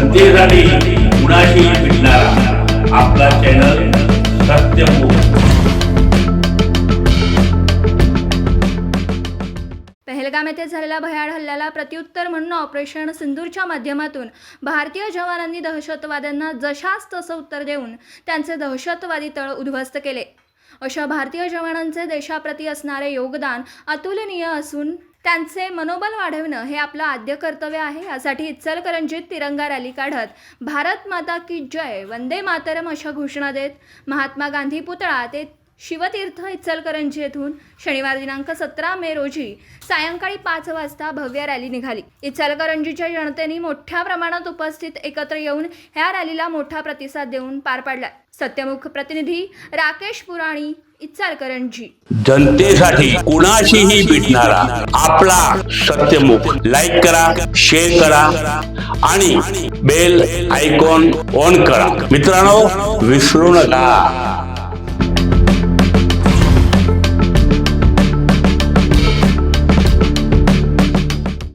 जनतेसाठी कुणाशी भेटणारा. आपला चॅनल सत्यमुख पहलगाम येथे झालेल्या भयाड हल्ल्याला प्रत्युत्तर म्हणून ऑपरेशन सिंदूरच्या माध्यमातून भारतीय जवानांनी दहशतवाद्यांना जशास तसं उत्तर देऊन त्यांचे दहशतवादी तळ उद्ध्वस्त केले. अशा भारतीय जवानांचे देशाप्रती असणारे योगदान अतुलनीय असून त्यांचे मनोबल वाढवणं हे आपलं आद्य कर्तव्य आहे. यासाठी इचलकरंजीत तिरंगा रॅली काढत भारत माता की जय वंदे मातरम अशा घोषणा देत महात्मा गांधी पुतळा ते शिवतीर्थ इचलकरंजी येथून शनिवार दिनांक सतरा मे रोजी सायंकाळी पाच वाजता भव्य रॅली निघाली. इचलकरंजीच्या जनतेने मोठ्या प्रमाणात उपस्थित एकत्र येऊन ह्या रॅलीला मोठा प्रतिसाद देऊन पार पाडला सत्यमुख प्रतिनिधी राकेश पुराणी इचलकरंजी. जनतेसाठी कुणाशीही भेटणारा आपला सत्यमुख लाईक करा शेअर करा आणि बेल आयकॉन ऑन करा. मित्रांनो विसरू नका.